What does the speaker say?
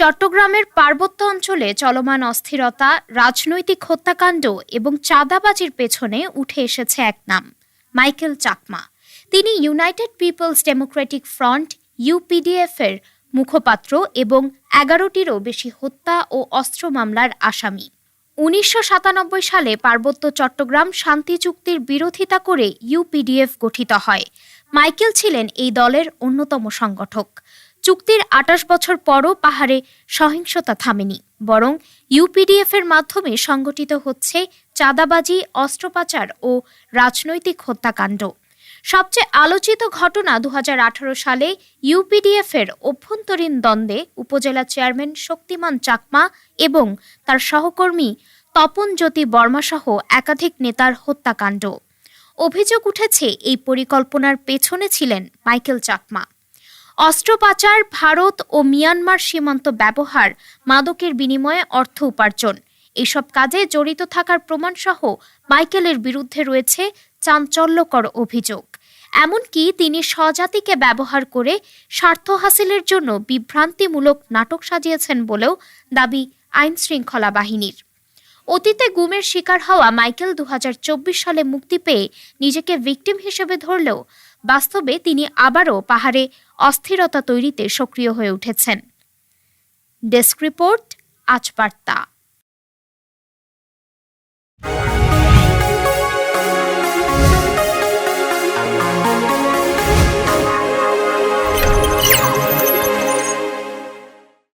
চট্টগ্রামের পার্বত্য অঞ্চলে চলমান অস্থিরতা, রাজনৈতিক হত্যাকাণ্ড এবং চাঁদাবাজির পেছনে উঠে এসেছে এক নাম, মাইকেল চাকমা। তিনি United People's Democratic Front, UPDF এর মুখপাত্র এবং এগারোটিরও বেশি হত্যা ও অস্ত্র মামলার আসামি। উনিশশো সাতানব্বই সালে পার্বত্য চট্টগ্রাম শান্তি চুক্তির বিরোধিতা করে ইউপিডিএফ গঠিত হয়। মাইকেল ছিলেন এই দলের অন্যতম সংগঠক। চুক্তির আটাশ বছর পরও পাহাড়ে সহিংসতা থামেনি, বরং ইউপিডিএফ এর মাধ্যমে সংগঠিত হচ্ছে চাঁদাবাজি অস্ত্র পাচার ও রাজনৈতিক হত্যাকাণ্ড। সবচেয়ে আলোচিত ঘটনা দুহাজার আঠারো সালে ইউপিডিএফ এর অভ্যন্তরীণ দ্বন্দ্বে উপজেলা চেয়ারম্যান শক্তিমান চাকমা এবং তার সহকর্মী তপন জ্যোতি বর্মাসহ একাধিক নেতার হত্যাকাণ্ড। অভিযোগ উঠেছে, এই পরিকল্পনার পেছনে ছিলেন মাইকেল চাকমা। অস্ত্র পাচার ভারত ও মিয়ানমার সীমান্ত ব্যবহার, মাদকের বিনিময়ে অর্থ উপার্জন। এসব কাজে জড়িত থাকার প্রমাণসহ মাইকেলের বিরুদ্ধে রয়েছে চাঞ্চল্যকর অভিযোগ। এমনকি তিনি স্বজাতিকে ব্যবহার করে স্বার্থ হাসিলের জন্য বিভ্রান্তিমূলক নাটক সাজিয়েছেন বলেও দাবি আইন শৃঙ্খলা বাহিনীর। অতীতে গুমের শিকার হওয়া মাইকেল দু হাজার চব্বিশ সালে মুক্তি পেয়ে নিজেকে ভিকটিম হিসেবে ধরলেও বাস্তবে তিনি আবারও পাহাড়ে অস্থিরতা তৈরিতে সক্রিয় হয়ে উঠেছেন। ডেস্ক রিপোর্ট আজ বার্তা